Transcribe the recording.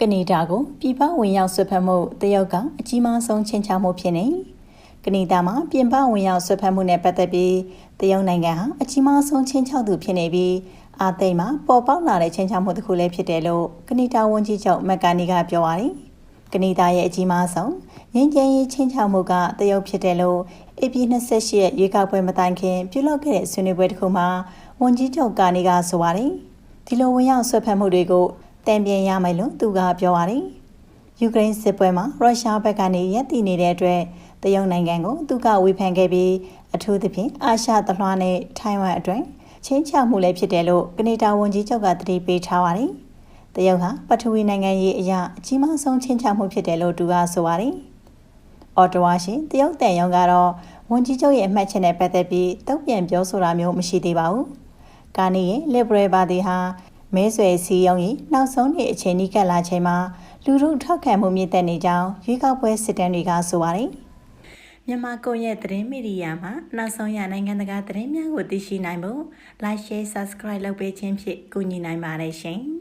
ကနေဒါကိုပြည်ပဝင်ရောက်ဆွတ်ဖက်မှုတရုတ်ကအကြီးမားဆုံးချင်းချောက်မှုဖြစ်နေကနေဒါမှာပြင်ပဝင်ရောက်ဆွတ်ဖက်မှုနဲ့ပတ်သက်ပြီးတရုတ်နိုင်ငံဟာအကြီးမားဆုံးချင်းချောက်သူဖြစ်နေပြီးအာသိမ်းမှာပေါ်ပေါက်လာတဲ့ချင်းချောက်မှုတစ်ခုလည်းဖြစ်တယ်လို့ကနေဒါဝန်ကြီးချုပ်မက်ကာနီကပြောပါတယ်ကနေဒါရဲ့အကြီးမားဆုံးငင်းကျင်းရေးချင်းချောက်မှုကတရုတ်ဖြစ်တယ်လို့ AP 28ရက်ရွေးကောက်ပွဲမတိုင်ခင်ပြုလုပ်ခဲ့တဲ့ဆွေးနွေးပွဲတစ်ခုမှာဝန်ကြီးချုပ်ကာနီကဆိုပါတယ်ဒီလိုဝင်ရောက်ဆွတ်ဖက်မှုတွေကို တန်ပြန်ရမယ်လို့သူကပြောပါတယ်။ယူကရိန်းစစ်ပွဲမှာရုရှားဘက်ကနေရပ်တည်နေတဲ့အတွက်တရုတ်နိုင်ငံကိုသူကဝေဖန်ခဲ့ပြီးအထူးသဖြင့်အာရှသလွှားနဲ့ထိုင်ဝမ်အတွက်ချင်းချောက်မှုလည်းဖြစ်တယ်လို့ကနေဒါဝန်ကြီးချုပ်ကတတိပေးထားပါတယ်။တရုတ်ဟာပထဝီနိုင်ငံရေးအရာအကြီးမားဆုံးချင်းချောက်မှုဖြစ်တယ်လို့သူကဆိုပါတယ်။အော်တဝါရှင်တရုတ်တန်ရုံကတော့ဝန်ကြီးချုပ်ရဲ့အမှတ်ချက်နဲ့ပတ်သက်ပြီးတုံ့ပြန်ပြောဆိုတာမျိုးမရှိသေးပါဘူး။ကာနီရဲ့ Liberal ပါတီဟာ မဲဆွယ်စည်းရုံးရေးနောက်ဆုံးနေ့အချိန်ကြီးကလာချိန်မှာလူထုထောက်ခံမှုမြင့်တက်နေကြောင်းရွေးကောက်ပွဲစစ်တမ်းတွေကဆိုပါတယ်။မြန်မာကွန်ရက်သတင်းမီဒီယာမှာနောက်ဆုံးရနိုင်ငံတကာသတင်းများကိုသိရှိနိုင်ဖို့ Like Share Subscribe လုပ်ပေးခြင်းဖြင့်ကူညီနိုင်ပါတယ်ရှင်။